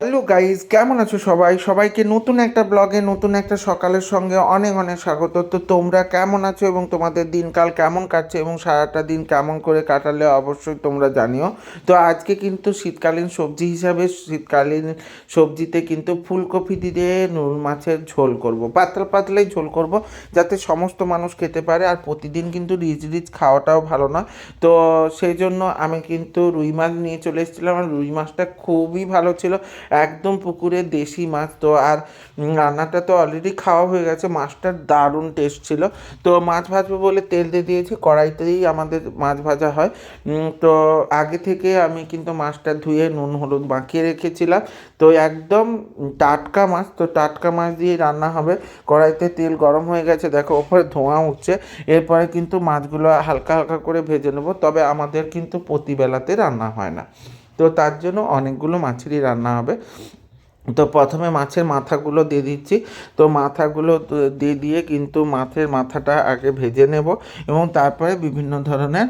Hello guys কেমন আছো সবাই? সবাইকে নতুন একটা ব্লগে, নতুন একটা সকালের সঙ্গে অনেক অনেক স্বাগত। তো তোমরা কেমন আছো এবং তোমাদের দিনকাল কেমন কাটছে এবং সারাটা দিন কেমন করে কাটালে অবশ্যই তোমরা জানিও। তো আজকে কিন্তু শীতকালীন সবজি হিসাবে শীতকালীন সবজিতে কিন্তু ফুলকপি দিয়ে নুন মাছের ঝোল করব। পাতলা পাতলাই ঝোল করব যাতে সমস্ত মানুষ খেতে পারে আর প্রতিদিন কিন্তু রিচ রিচ খাওয়াটাও ভালো না তো সেই জন্য আমি কিন্তু রুই মাছ নিয়ে চলে এসেছিলাম আর রুই মাছটা খুবই ভালো ছিল। একদম পুকুরে দেশি মাছ তো আর রান্নাটা তো অলরেডি খাওয়া হয়ে গেছে, মাছটার দারুণ টেস্ট ছিল। তো মাছ ভাজবো বলে তেল দিয়ে দিয়েছি, কড়াইতেই আমাদের মাছ ভাজা হয়। তো আগে থেকে আমি কিন্তু মাছটা ধুয়ে নুন, হলুদ মাখিয়ে রেখেছিলাম। তো একদম টাটকা মাছ, তো টাটকা মাছ দিয়ে রান্না হবে। কড়াইতে তেল গরম হয়ে গেছে, দেখো ওপরে ধোঁয়া উঠছে। এরপরে কিন্তু মাছগুলো হালকা হালকা করে ভেজে নেব, তবে আমাদের কিন্তু প্রতিবেলাতে রান্না হয় না। তো তার জন্য অনেকগুলো মাছেরই রান্না হবে। তো প্রথমে মাছের মাথাগুলো দিয়ে দিচ্ছি। তো মাথাগুলো দিয়ে দিয়ে কিন্তু মাছের মাথাটা আগে ভেজে নেব এবং তারপরে বিভিন্ন ধরনের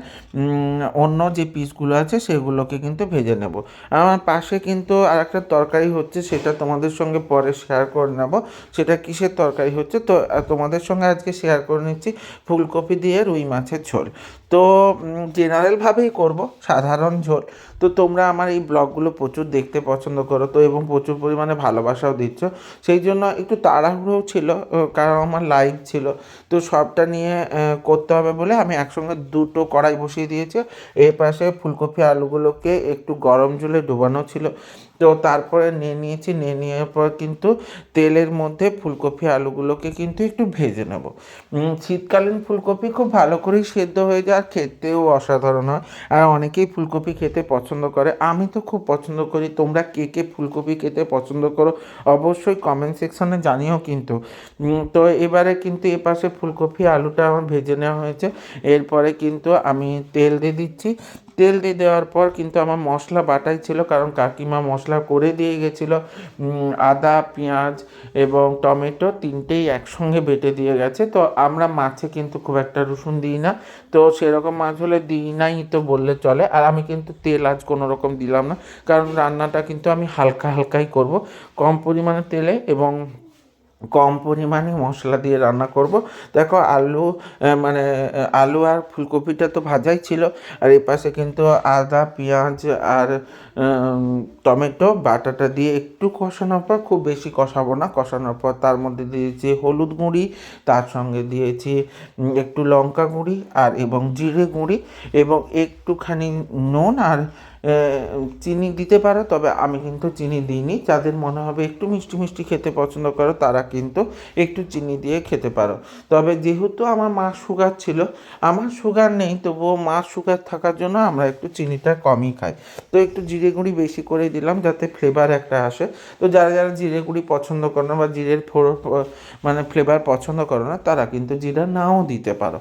অন্য যে পিসগুলো আছে সেগুলোকে কিন্তু ভেজে নেব। আমার পাশে কিন্তু আর একটা তরকারি হচ্ছে সেটা তোমাদের সঙ্গে পরে শেয়ার করে নেব। সেটা কিসের তরকারি হচ্ছে? তো, তোমাদের সঙ্গে আজকে শেয়ার করে নিচ্ছি ফুলকপি দিয়ে রুই মাছের ঝোল। তো জেনারেলভাবেই করব, সাধারণ ঝোল। তো তোমরা আমার এই ব্লগগুলো প্রচুর দেখতে পছন্দ করো তো, এবং প্রচুর পরিমাণে ভালোবাসাও দিচ্ছ। সেই জন্য একটু তাড়াহুড়োও ছিল কারণ আমার লাইভ ছিল। তো সবটা নিয়ে করতে হবে বলে আমি একসঙ্গে দুটো কড়াই বসিয়ে দিয়েছি। এই পাশে ফুলকপি আলুগুলোকে একটু গরম জলে ডোবানো ছিল। তো তারপরে নিয়ে নিয়েছি, নিয়ে নেওয়ার পর কিন্তু তেলের মধ্যে ফুলকপি আলুগুলোকে কিন্তু একটু ভেজে নেব। শীতকালীন ফুলকপি খুব ভালো করেই সেদ্ধ হয়ে যায়, আর খেতেও অসাধারণ হয়। আর অনেকেই ফুলকপি খেতে পছন্দ করে, আমি তো খুব পছন্দ করি। তোমরা কে কে ফুলকপি খেতে পছন্দ করো অবশ্যই কমেন্ট সেকশনে জানিও কিন্তু। তো এবারে কিন্তু এ পাশে ফুলকপি আলুটা আমার ভেজে নেওয়া হয়েছে। এরপরে কিন্তু আমি তেল দিয়ে দিচ্ছি। তেল দিয়ে দেওয়ার পর কিন্তু আমার মশলা বাটাই ছিল, কারণ কাকিমা মশলা করে দিয়ে গেছিল। আদা, পেঁয়াজ এবং টমেটো তিনটেই একসঙ্গে বেটে দিয়ে গেছে। তো আমরা মাছে কিন্তু খুব একটা রসুন দিই না। তো সেরকম মাছ হলে দিই নাই তো বললে চলে। আর আমি কিন্তু তেল আজ কোনো রকম দিলাম না, কারণ রান্নাটা কিন্তু আমি হালকা হালকাই করব। কম পরিমাণে তেলে এবং কম পরিমাণে মশলা দিয়ে রান্না করব। দেখো আলু মানে আলু আর ফুলকপিটা তো ভাজাই ছিল। আর এই পাশে কিন্তু আদা, পেঁয়াজ আর টমেটো, বাটাটা দিয়ে একটু কষানোর পর, খুব বেশি কষাবো না। কষানোর পর তার মধ্যে দিয়েছি হলুদ গুঁড়ি, তার সঙ্গে দিয়েছি একটু লঙ্কা গুঁড়ি আর এবং জিরে গুঁড়ি এবং একটুখানি নুন আর চিনি দিতে পারো, তবে আমি কিন্তু চিনি দিইনি। যাদের মনে হবে একটু মিষ্টি মিষ্টি খেতে পছন্দ করো, তারা কিন্তু একটু চিনি দিয়ে খেতে পারো। তবে যেহেতু আমার মা সুগার ছিল, আমার সুগার নেই, তবুও মা সুগার থাকার জন্য আমরা একটু চিনিটা কমই খাই। তো একটু জিরে গুঁড়ি বেশি করে দিলাম, যাতে ফ্লেভার একটা আসে। তো যারা যারা জিরে গুঁড়ি পছন্দ করো না বা জিরের ফোড় মানে ফ্লেভার পছন্দ করো না, তারা কিন্তু জিরা নাও দিতে পারো।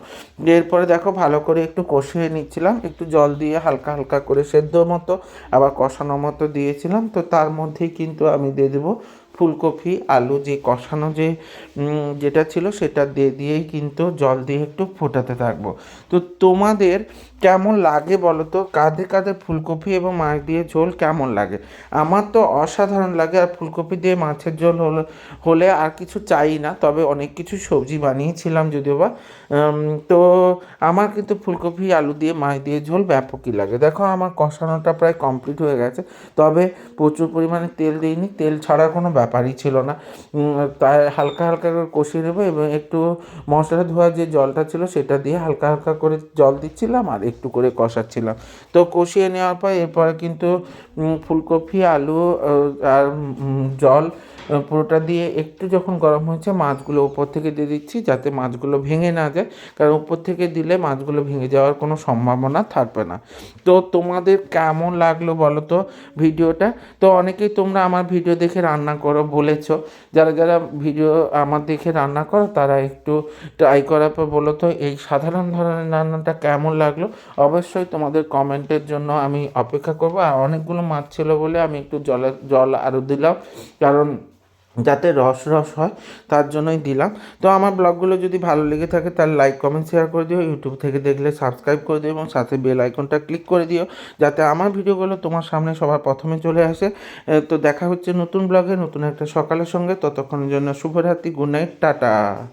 এরপরে দেখো ভালো করে একটু কষিয়ে নিচ্ছিলাম, একটু জল দিয়ে হালকা হালকা করে সেদ্ধ মতো, আবার কষানো মতো দিয়েছিলাম। তো তার মধ্যেই কিন্তু আমি দিয়ে দেবো ফুলকপি, আলু, যে কষানো যে যেটা ছিল সেটা দিয়ে দিয়েই কিন্তু জল দিয়ে একটু ফোটাতে থাকব। তো তোমাদের কেমন লাগে বলো তো কাঁধে কাঁধে ফুলকপি এবং মাছ দিয়ে ঝোল কেমন লাগে? আমার তো অসাধারণ লাগে আর ফুলকপি দিয়ে মাছের ঝোল হলে হলে আর কিছু চাই না, তবে অনেক কিছু সবজি বানিয়েছিলাম যদিও বা তো আমার কিন্তু ফুলকপি, আলু দিয়ে, মাছ দিয়ে ঝোল ব্যাপকই লাগে। দেখো আমার কষানোটা প্রায় কমপ্লিট হয়ে গেছে, তবে প্রচুর পরিমাণে তেল দিইনি, তেল ছাড়া কোনো ব্যাপারই ছিল না। তাই হালকা হালকা করে কষিয়ে নেব এবং একটু মশলা ধোয়া যে জলটা ছিল সেটা দিয়ে হালকা হালকা করে জল দিচ্ছিলাম আর একটু করে কষাচ্ছিলাম। তো কষিয়ে নেওয়ার পর এরপরে কিন্তু ফুলকপি আলু আর জল পুরোটা দিয়ে একটু যখন গরম হয়েছে, মাছগুলো উপর থেকে দিয়ে দিচ্ছি যাতে মাছগুলো ভেঙে না যায়। কারণ উপর থেকে দিলে মাছগুলো ভেঙে যাওয়ার কোনো সম্ভাবনা থাকবে না। তো তোমাদের কেমন লাগল বলো তো ভিডিওটা? তো অনেকেই তোমরা আমার ভিডিও দেখে রান্না করো বলেছ। যারা যারা ভিডিও আমার দেখে রান্না করো, তারা একটু ট্রাই করার পর বলো তো, এই সাধারণ ধরনের রান্নাটা কেমন লাগল? অবশ্যই তোমাদের কমেন্টের জন্য আমি অপেক্ষা করব। আর অনেকগুলো মাছ ছিল বলে আমি একটু জলে, জল আরও দিলাম। কারণ যাতে রস রস হয়, তার জন্যই দিলাম। তো আমার ব্লগগুলো যদি ভালো লেগে থাকে, তাহলে লাইক কমেন্ট শেয়ার করে দিও। ইউটিউব থেকে দেখলে সাবস্ক্রাইব করে দিও এবং সাথে বেল আইকনটা ক্লিক করে দিও, যাতে আমার ভিডিওগুলো তোমার সামনে সবার প্রথমে চলে আসে। তো দেখা হচ্ছে নতুন ব্লগে, নতুন একটা সকালের সঙ্গে। ততক্ষণের জন্য শুভরাত্রি গুড নাইট টাটা।